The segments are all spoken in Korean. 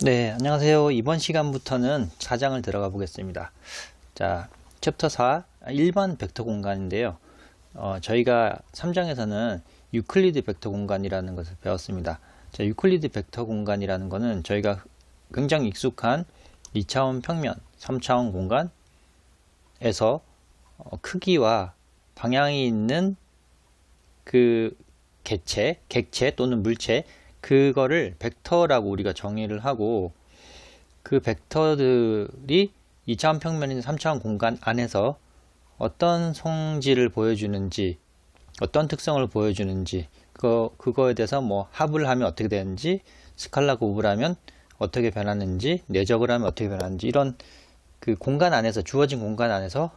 네, 안녕하세요. 이번 시간부터는 사장을 들어가 보겠습니다. 자, 챕터 4, 일반 벡터 공간인데요. 어, 저희가 3장에서는 유클리드 벡터 공간이라는 것을 배웠습니다. 자, 유클리드 벡터 공간이라는 것은 저희가 굉장히 익숙한 2차원 평면, 3차원 공간에서 어, 크기와 방향이 있는 그 객체, 객체 또는 물체 그거를 벡터라고 우리가 정의를 하고 그 벡터들이 2차원 평면인 3차원 공간 안에서 어떤 성질을 보여주는지 어떤 특성을 보여주는지 그거, 그거에 대해서 뭐 합을 하면 어떻게 되는지 스칼라 곱을 하면 어떻게 변하는지 내적을 하면 어떻게 변하는지 이런 그 공간 안에서 주어진 공간 안에서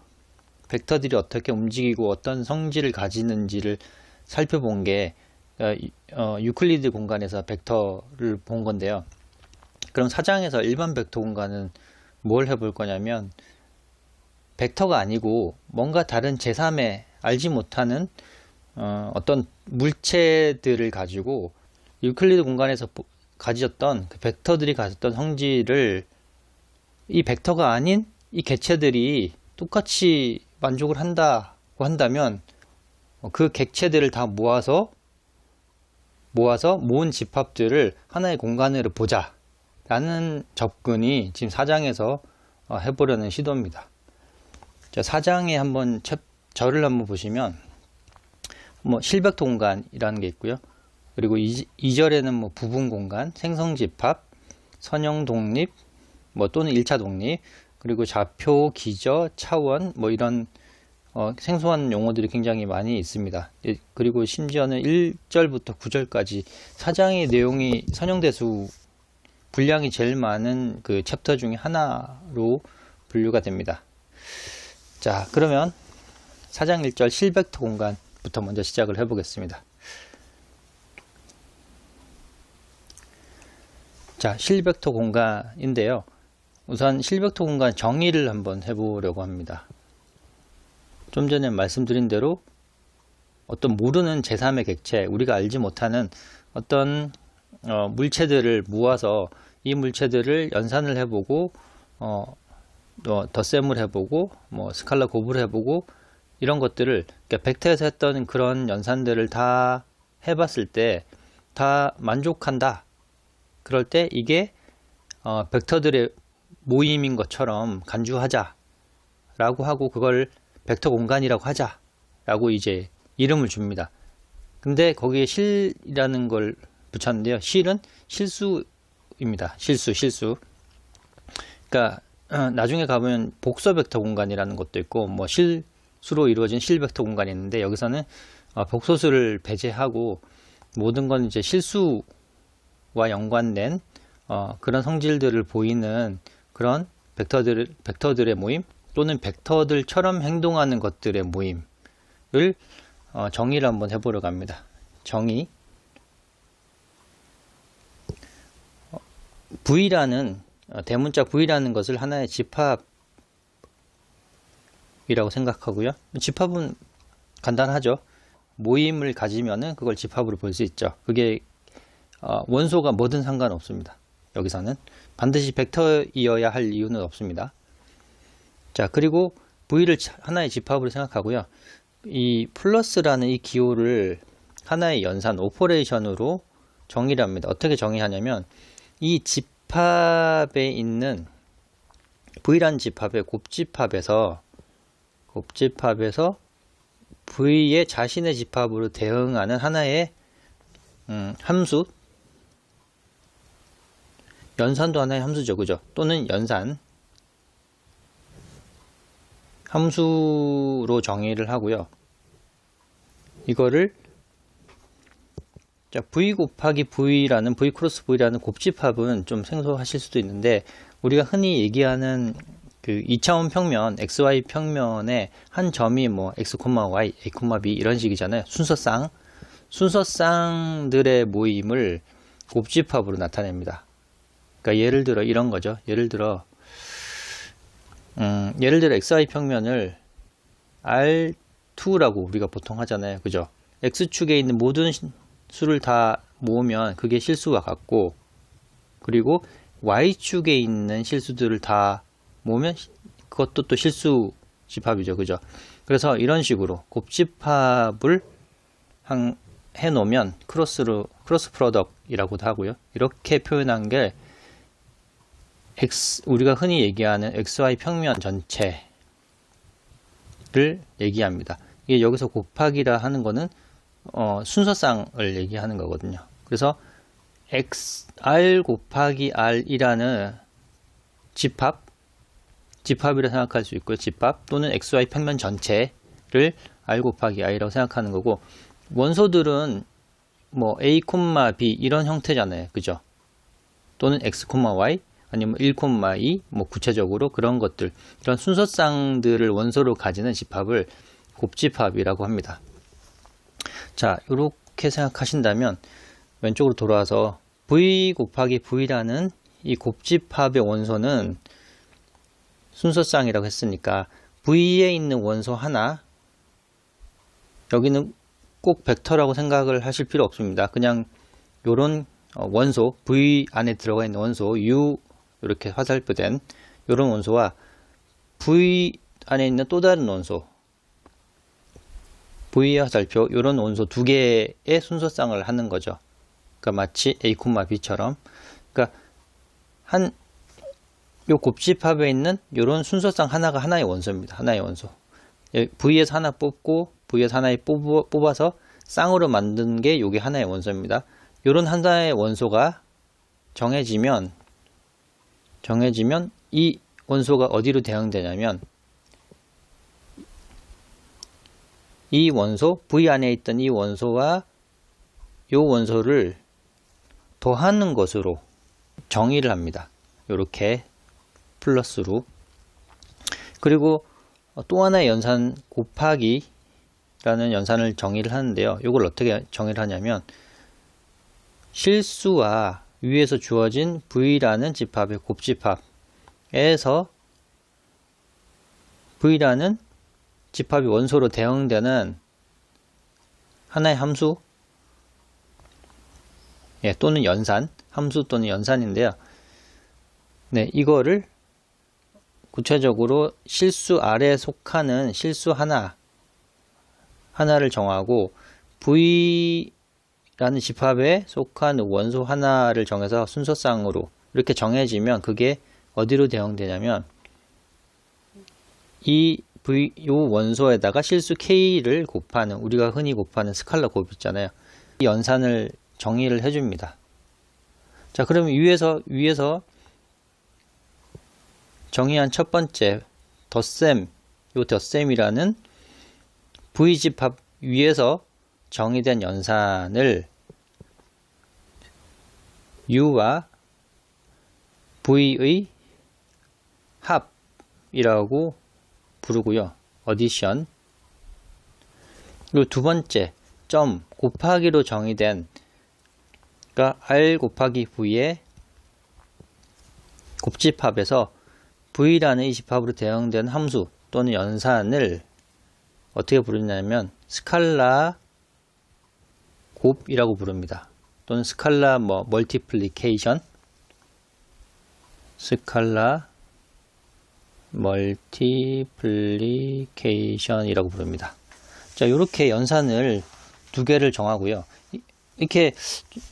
벡터들이 어떻게 움직이고 어떤 성질을 가지는지를 살펴본 게 유클리드 공간에서 벡터를 본 건데요. 그럼 사장에서 일반 벡터 공간은 뭘 해볼 거냐면 벡터가 아니고 뭔가 다른 제3의 알지 못하는 어, 떤 물체들을 가지고 유클리드 공간에서 보- 가졌던 그 벡터들이 가졌던 성질을 이 벡터가 아닌 이 객체들이 똑같이 만족을 한다고 한다면 어, 그 객체들을 다 모아서 모아서 모은 집합들을 하나의 공간으로 보자 라는 접근이 지금 사장에서 어, 해보려는 시도입니다. 자, 사장에 한번 첫 절을 한번 보시면 뭐 실벡터 공간이라는 게 있고요. 그리고 이, 절에는뭐 부분 공간, 생성 집합, 선형 독립, 뭐 또는 1차 독립, 그리고 좌표, 기저, 차원 뭐 이런 어, 생소한 용어들이 굉장히 많이 있습니다. 예, 그리고 심지어는 1절부터 9절까지 사장의 내용이 선형대수 분량이 제일 많은 그 챕터 중에 하나로 분류가 됩니다. 자, 그러면 사장 1절 실벡터 공간부터 먼저 시작을 해보겠습니다. 자, 실벡터 공간인데요. 우선 실벡터 공간 정의를 한번 해보려고 합니다. 좀 전에 말씀드린 대로 어떤 모르는 제3의 객체, 우리가 알지 못하는 어떤 어, 물체들을 모아서 이 물체들을 연산을 해보고 어, 또 덧셈을 해보고 뭐 스칼라 곱을 해보고 이런 것들을 그러니까 벡터에서 했던 그런 연산들을 다 해봤을 때 다 만족한다. 그럴 때 이게 어, 벡터들의 모임인 것처럼 간주하자. 라고 하고 그걸 벡터 공간이라고 하자라고 이제 이름을 줍니다. 근데 거기에 실이라는 걸 붙였는데요. 실은 실수입니다. 실수, 실수. 그러니까 어, 나중에 가보면 복서 벡터 공간이라는 것도 있고 뭐 실수로 이루어진 실 벡터 공간이 있는데 여기서는 어, 복소수를 배제하고 모든 건 이제 실수와 연관된 어, 그런 성질들을 보이는 그런 벡터들 벡터들의 모임 또는 벡터들처럼 행동하는 것들의 모임을 어, 정의를 한번 해보려고 합니다. 정의 어, V라는 어, 대문자 V라는 것을 하나의 집합이라고 생각하고요. 집합은 간단하죠. 모임을 가지면은 그걸 집합으로 볼 수 있죠. 그게 어, 원소가 뭐든 상관없습니다. 여기서는 반드시 벡터이어야 할 이유는 없습니다. 자, 그리고 V를 차- 하나의 집합으로 생각하고요. 이 플러스라는 이 기호를 하나의 연산 오퍼레이션으로 정의를 합니다. 어떻게 정의하냐면 이 집합에 있는 V라는 집합의 곱집합에서 곱집합에서 V의 자신의 집합으로 대응하는 하나의 음, 함수 연산도 하나의 함수죠. 그죠? 또는 연산 함수로 정의를 하고요. 이거를 자, v 곱하기 v라는 v 크로스 v라는 곱집합은 좀 생소하실 수도 있는데 우리가 흔히 얘기하는 그 2차원 평면 xy 평면의 한 점이 뭐 x, y, a, b 이런 식이잖아요. 순서쌍 순서쌍들의 모임을 곱집합으로 나타냅니다. 그러니까 예를 들어 이런 거죠. 예를 들어 음, 예를 들어 xy 평면을 R2라고 우리가 보통 하잖아요. 그죠? x축에 있는 모든 시- 수를 다 모으면 그게 실수와 같고 그리고 y축에 있는 실수들을 다 모으면 그것도 또 실수 집합이죠. 그죠? 그래서 이런 식으로 곱집합을 한, 해 놓으면 크로스로 크로스 프로덕이라고도 하고요. 이렇게 표현한 게 x 우리가 흔히 얘기하는 xy 평면 전체를 얘기합니다. 이게 여기서 곱하기라 하는 거는 어, 순서상을 얘기하는 거거든요. 그래서 x r 곱하기 r이라는 집합 집합이라 생각할 수 있고요. 집합 또는 xy 평면 전체를 r 곱하기 i라고 생각하는 거고 원소들은 뭐 a, b 이런 형태잖아요. 그죠? 또는 x, y 아니면 1, 2, 뭐 구체적으로 그런 것들 이런 순서쌍들을 원소로 가지는 집합을 곱집합이라고 합니다. 자, 이렇게 생각하신다면 왼쪽으로 돌아와서 v 곱하기 v라는 이 곱집합의 원소는 순서쌍이라고 했으니까 v에 있는 원소 하나 여기는 꼭 벡터라고 생각을 하실 필요 없습니다. 그냥 요런 어, 원소 v 안에 들어가 있는 원소 u 이렇게 화살표된 요런 원소와 v 안에 있는 또 다른 원소 v 화살표 요런 원소 두 개의 순서쌍을 하는 거죠. 그러니까 마치 a, b처럼 그러니까 한 요 곱집합에 있는 요런 순서쌍 하나가 하나의 원소입니다. 하나의 원소. 예, V에서 하나 뽑고 V에서 하나에 뽑아 서 쌍으로 만든 게 요게 하나의 원소입니다. 요런 하나의 원소가 정해지면 정해지면 이 원소가 어디로 대응되냐면 이 원소 V 안에 있던 이 원소와 요 원소를 더하는 것으로 정의를 합니다. 이렇게 플러스로 그리고 또 하나의 연산 곱하기 라는 연산을 정의를 하는데요. 이걸 어떻게 정의를 하냐면 실수와 위에서 주어진 V라는 집합의 곱집합에서 V라는 집합이 원소로 대응되는 하나의 함수 예, 또는 연산 함수 또는 연산인데요. 네, 이거를 구체적으로 실수 아래에 속하는 실수 하나 하나를 정하고 V 라는 집합에 속한 원소 하나를 정해서 순서상으로 이렇게 정해지면 그게 어디로 대응되냐면 이 V 요 원소에다가 실수 K를 곱하는 우리가 흔히 곱하는 스칼라 곱 있잖아요. 이 연산을 정의를 해줍니다. 자, 그러면 위에서 위에서 정의한 첫 번째 덧셈 요 덧셈이라는 V집합 위에서 정의된 연산을 U와 V의 합이라고 부르고요. 어디션 그리고 두 번째 점 곱하기로 정의된 그러니까 R 곱하기 V의 곱집합에서 V라는 이 집합으로 대응된 함수 또는 연산을 어떻게 부르냐면 스칼라 곱이라고 부릅니다. 또는 스칼라 뭐 멀티플리케이션 스칼라 멀티플리케이션이라고 부릅니다. 자, 이렇게 연산을 두 개를 정하고요. 이렇게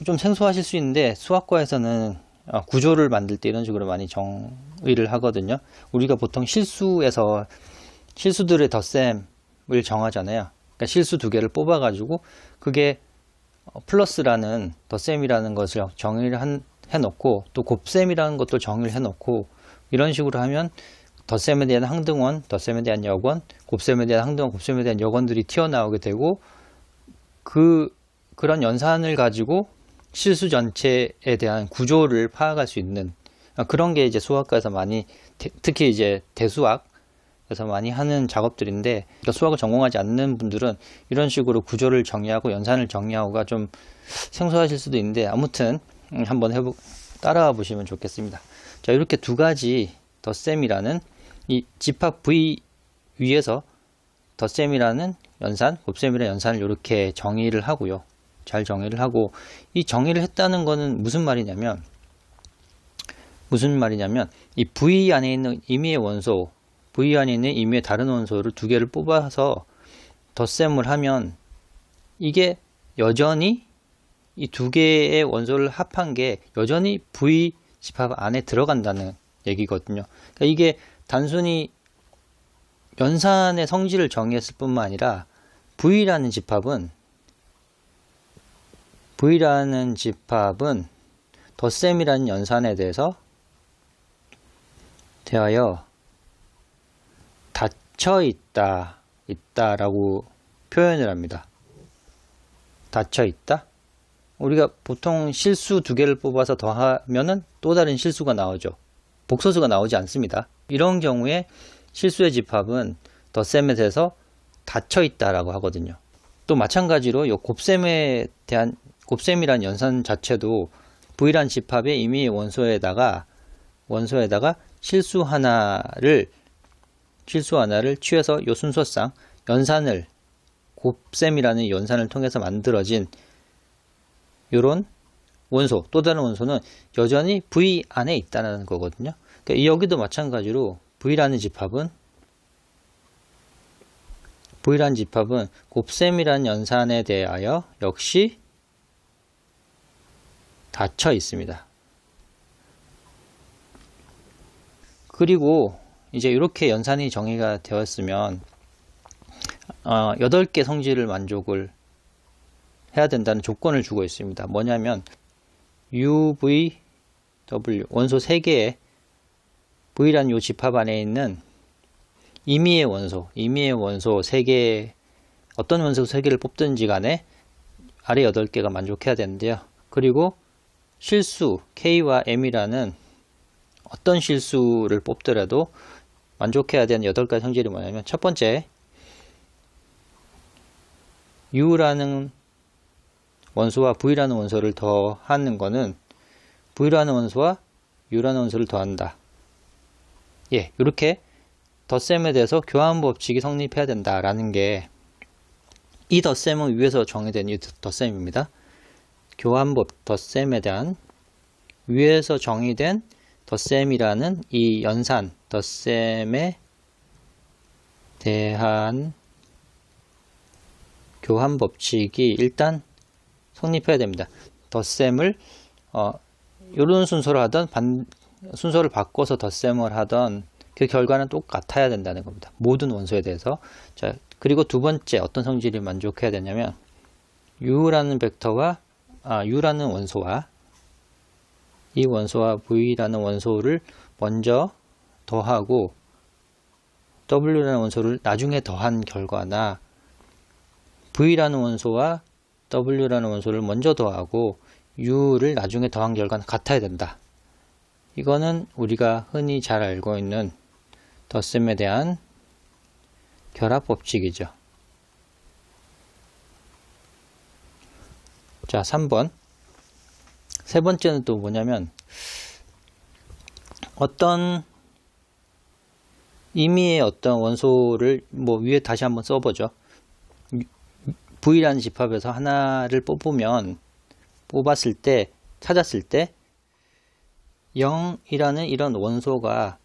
좀 생소하실 수 있는데 수학과에서는 아, 구조를 만들 때 이런 식으로 많이 정의를 하거든요. 우리가 보통 실수에서 실수들의 덧셈 을 정하잖아요. 그러니까 실수 두 개를 뽑아가지고 그게 어, 플러스라는 덧셈이라는 것을 정의를 한, 해놓고 또 곱셈이라는 것도 정의를 해놓고 이런 식으로 하면 덧셈에 대한 항등원, 덧셈에 대한 여건, 곱셈에 대한 항등원, 곱셈에 대한 여건들이 튀어나오게 되고 그 그런 연산을 가지고 실수 전체에 대한 구조를 파악할 수 있는 아, 그런 게 이제 수학과에서 많이 특히 이제 대수학 그래서 많이 하는 작업들인데 그러니까 수학을 전공하지 않는 분들은 이런 식으로 구조를 정의하고 연산을 정의하고가 좀 생소하실 수도 있는데 아무튼 음, 한번 해보 따라와 보시면 좋겠습니다. 자 이렇게 두 가지 덧셈이라는 이 집합 V 위에서 덧셈이라는 연산, 곱셈이라는 연산을 이렇게 정의를 하고요. 잘 정의를 하고 이 정의를 했다는 거는 무슨 말이냐면 무슨 말이냐면 이 V 안에 있는 임의의 원소, V 안에 있는 임의의 다른 원소를 두 개를 뽑아서 덧셈을 하면 이게 여전히 이 두 개의 원소를 합한 게 여전히 V 집합 안에 들어간다는 얘기거든요. 그러니까 이게 단순히 연산의 성질을 정의했을 뿐만 아니라 V라는 집합은 V라는 집합은 덧셈이라는 연산에 대해서 대하여 닫혀 있다, 있다 라고 표현을 합니다. 닫혀 있다? 우리가 보통 실수 두 개를 뽑아서 더하면은 또 다른 실수가 나오죠. 복소수가 나오지 않습니다. 이런 경우에 실수의 집합은 덧셈에 대해서 닫혀 있다라고 하거든요. 또 마찬가지로 이 곱셈에 대한 곱셈이란 연산 자체도 V란 집합의 이미 원소에다가 원소에다가 실수 하나를 실수 하나를 취해서 요 순서상 연산을 곱셈이라는 연산을 통해서 만들어진 요런 원소 또 다른 원소는 여전히 V 안에 있다는 거거든요. 그러니까 여기도 마찬가지로 V라는 집합은 V라는 집합은 곱셈이라는 연산에 대하여 역시 닫혀 있습니다. 그리고 이제 이렇게 연산이 정의가 되었으면 어, 8개 성질을 만족을 해야 된다는 조건을 주고 있습니다. 뭐냐면 U, V, W 원소 3개의 V란 요 집합 안에 있는 임의의 원소, 임의의 원소 3개 어떤 원소 3개를 뽑든지 간에 아래 8개가 만족해야 되는데요. 그리고 실수 K와 M이라는 어떤 실수를 뽑더라도 만족해야 되는 8가지 성질이 뭐냐면 첫 번째 U라는 원소와 V라는 원소를 더하는 거는 V라는 원소와 U라는 원소를 더한다. 예, 이렇게 덧셈에 대해서 교환 법칙이 성립해야 된다라는 게 이 덧셈은 위에서 정의된 이 덧셈입니다. 교환법 덧셈에 대한 위에서 정의된 덧셈이라는 이 연산 덧셈에 대한 교환 법칙이 일단 성립해야 됩니다. 덧셈을 어, 이런 순서로 하던 반, 순서를 바꿔서 덧셈을 하던 그 결과는 똑같아야 된다는 겁니다. 모든 원소에 대해서. 자, 그리고 두 번째 어떤 성질이 만족해야 되냐면 u라는 벡터와 아, u라는 원소와 이 원소와 v라는 원소를 먼저 더하고 w라는 원소를 나중에 더한 결과나 v라는 원소와 w라는 원소를 먼저 더하고 u를 나중에 더한 결과는 같아야 된다. 이거는 우리가 흔히 잘 알고 있는 덧셈에 대한 결합 법칙이죠. 자, 3번. 세 번째는 또 뭐냐면, 어떤 임의의 어떤 원소를 뭐 위에 다시 한번 써보죠. V라는 집합에서 하나를 뽑으면, 뽑았을 때, 찾았을 때, 0이라는 이런 원소가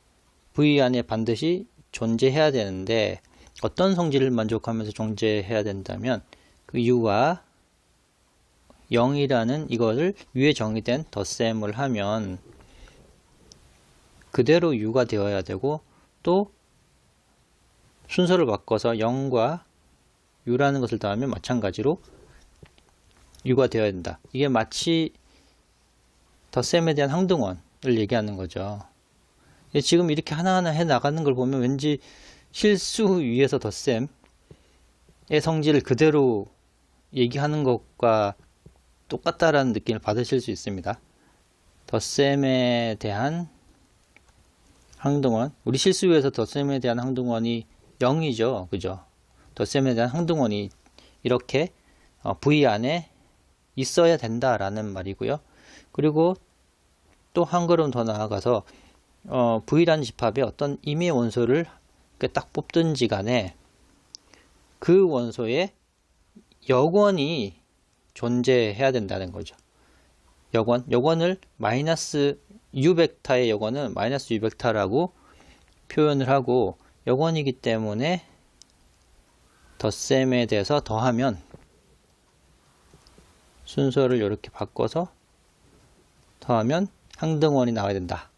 V 안에 반드시 존재해야 되는데 어떤 성질을 만족하면서 존재해야 된다면 그 U와 0이라는 이것을 위에 정의된 덧셈을 하면 그대로 U가 되어야 되고 또 순서를 바꿔서 0과 U라는 것을 더하면 마찬가지로 U가 되어야 된다. 이게 마치 덧셈에 대한 항등원을 얘기하는 거죠. 예, 지금 이렇게 하나하나 해 나가는 걸 보면 왠지 실수 위에서 덧셈의 성질을 그대로 얘기하는 것과 똑같다라는 느낌을 받으실 수 있습니다. 덧셈에 대한 항등원 우리 실수 위에서 덧셈에 대한 항등원이 0이죠. 그죠? 덧셈에 대한 항등원이 이렇게 어, V 안에 있어야 된다라는 말이고요. 그리고 또 한 걸음 더 나아가서 어, V라는 집합에 어떤 임의 원소를 딱 뽑든지 간에 그 원소에 여권이 존재해야 된다는 거죠. 여권, 여권을 마이너스 u 벡터의 여권은 마이너스 u 벡터라고 표현을 하고 여권이기 때문에 덧셈에 대해서 더하면 순서를 이렇게 바꿔서 더하면 항등원이 나와야 된다.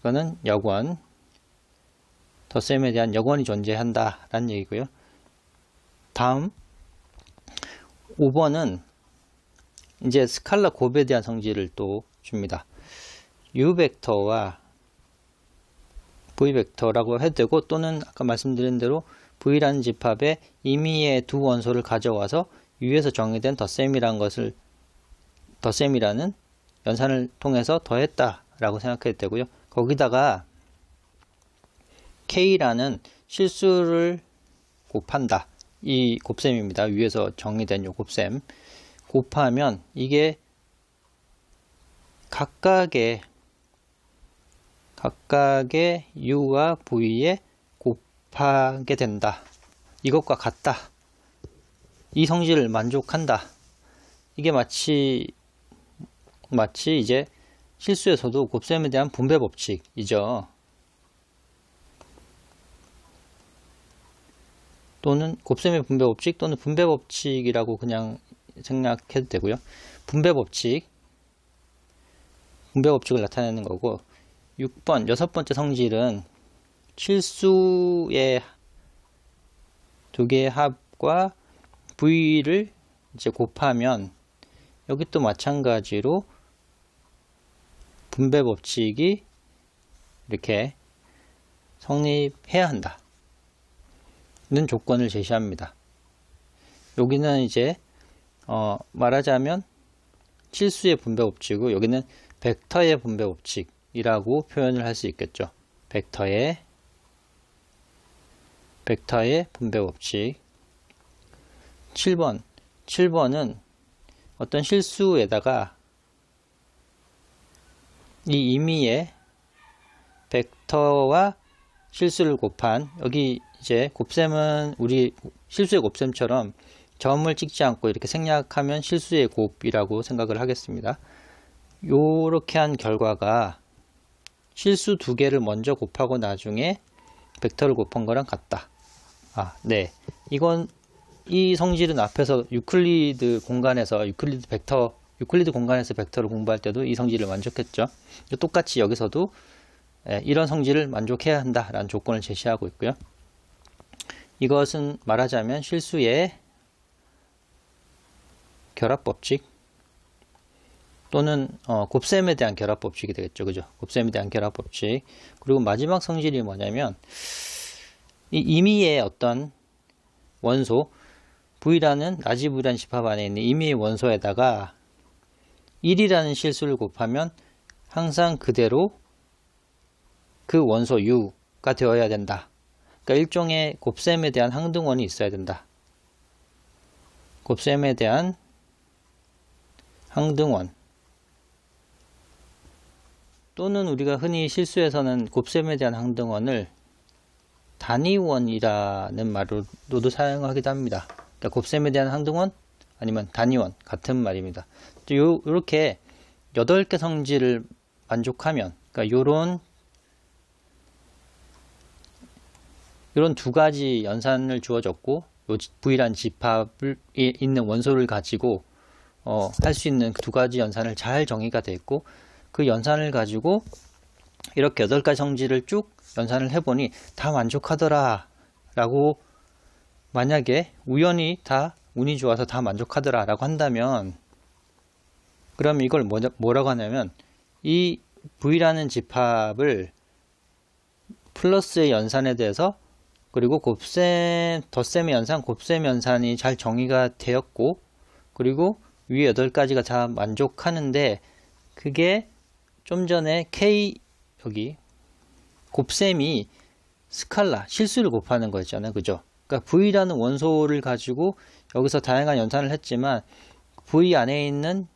이거는 여권, 덧셈에 대한 여권이 존재한다 라는 얘기고요. 다음 5번은 이제 스칼라 곱에 대한 성질을 또 줍니다. u 벡터와 v 벡터라고 해도 되고 또는 아까 말씀드린 대로 v라는 집합에 임의의 두 원소를 가져와서 u에서 정의된 덧셈이라는 것을 덧셈이라는 연산을 통해서 더했다라고 생각해도 되고요. 거기다가 k라는 실수를 곱한다. 이 곱셈입니다. 위에서 정의된 요 곱셈. 곱하면 이게 각각의 각각의 u와 v에 곱하게 된다. 이것과 같다. 이 성질을 만족한다. 이게 마치 마치 이제 실수에서도 곱셈에 대한 분배 법칙이죠. 또는 곱셈의 분배 법칙 또는 분배 법칙이라고 그냥 생각해도 되고요. 분배 법칙, 분배 법칙을 나타내는 거고 6번 여섯 번째 성질은 실수의 두 개의 합과 v를 이제 곱하면 여기 또 마찬가지로 분배 법칙이 이렇게 성립해야 한다. 는 조건을 제시합니다. 여기는 이제 어, 말하자면 실수의 분배 법칙이고 여기는 벡터의 분배 법칙이라고 표현을 할 수 있겠죠. 벡터의 벡터의 분배 법칙 7번 7번은 어떤 실수에다가 이 임의의 벡터와 실수를 곱한 여기 이제 곱셈은 우리 실수의 곱셈처럼 점을 찍지 않고 이렇게 생략하면 실수의 곱이라고 생각을 하겠습니다. 요렇게 한 결과가 실수 두 개를 먼저 곱하고 나중에 벡터를 곱한 거랑 같다. 아, 네. 이건 이 성질은 앞에서 유클리드 공간에서 유클리드 벡터 유클리드 공간에서 벡터를 공부할 때도 이 성질을 만족했죠. 똑같이 여기서도 예, 이런 성질을 만족해야 한다라는 조건을 제시하고 있고요. 이것은 말하자면 실수의 결합 법칙 또는 어, 곱셈에 대한 결합 법칙이 되겠죠. 그죠? 곱셈에 대한 결합 법칙. 그리고 마지막 성질이 뭐냐면 이 임의의 어떤 원소 V라는 라지 V라는 집합 안에 있는 임의의 원소에다가 1이라는 실수를 곱하면 항상 그대로 그 원소 U가 되어야 된다. 그러니까 일종의 곱셈에 대한 항등원이 있어야 된다. 곱셈에 대한 항등원 또는 우리가 흔히 실수에서는 곱셈에 대한 항등원을 단위원이라는 말로도 사용하기도 합니다. 그러니까 곱셈에 대한 항등원 아니면 단위원 같은 말입니다. 요, 이렇게 8개 성질을 만족하면 그러니까 요런 이런 두 가지 연산을 주어졌고 요 V란 집합을 있는 원소를 가지고 어, 할 수 있는 그 두 가지 연산을 잘 정의가 있고 그 연산을 가지고 이렇게 여덟 가지 성질을 쭉 연산을 해보니 다 만족하더라 라고 만약에 우연히 다 운이 좋아서 다 만족하더라 라고 한다면 그럼 이걸 뭐, 뭐라고 하냐면 이 V라는 집합을 플러스의 연산에 대해서 그리고 곱셈, 덧셈의 연산, 곱셈 연산이 잘 정의가 되었고, 그리고 위에 8가지가 다 만족하는데, 그게 좀 전에 K, 여기, 곱셈이 스칼라, 실수를 곱하는 거였잖아요. 그죠? 그러니까 V라는 원소를 가지고 여기서 다양한 연산을 했지만, V 안에 있는,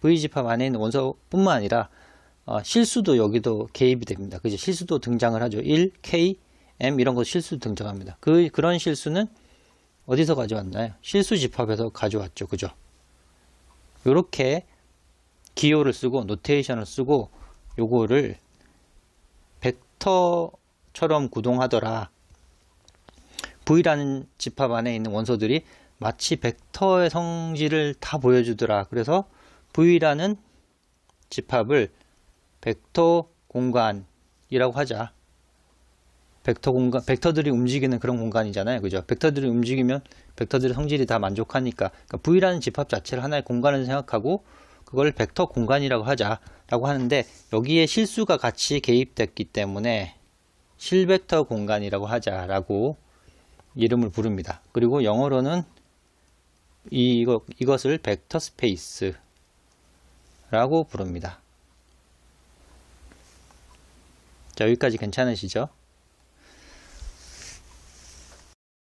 V 집합 안에 있는 원소뿐만 아니라, 어, 실수도 여기도 개입이 됩니다. 그죠? 실수도 등장을 하죠. 1, K, M 이런 거 실수 등장합니다. 그 그런 실수는 어디서 가져왔나요? 실수 집합에서 가져왔죠. 그죠? 이렇게 기호를 쓰고 노테이션을 쓰고 요거를 벡터처럼 구동하더라. V라는 집합 안에 있는 원소들이 마치 벡터의 성질을 다 보여주더라. 그래서 V라는 집합을 벡터 공간이라고 하자. 벡터 공간, 벡터들이 움직이는 그런 공간이잖아요. 그죠? 벡터들이 움직이면 벡터들의 성질이 다 만족하니까 그러니까 V라는 집합 자체를 하나의 공간을 생각하고 그걸 벡터 공간이라고 하자라고 하는데 여기에 실수가 같이 개입됐기 때문에 실벡터 공간이라고 하자라고 이름을 부릅니다. 그리고 영어로는 이, 이거, 이것을 벡터 스페이스라고 부릅니다. 자, 여기까지 괜찮으시죠?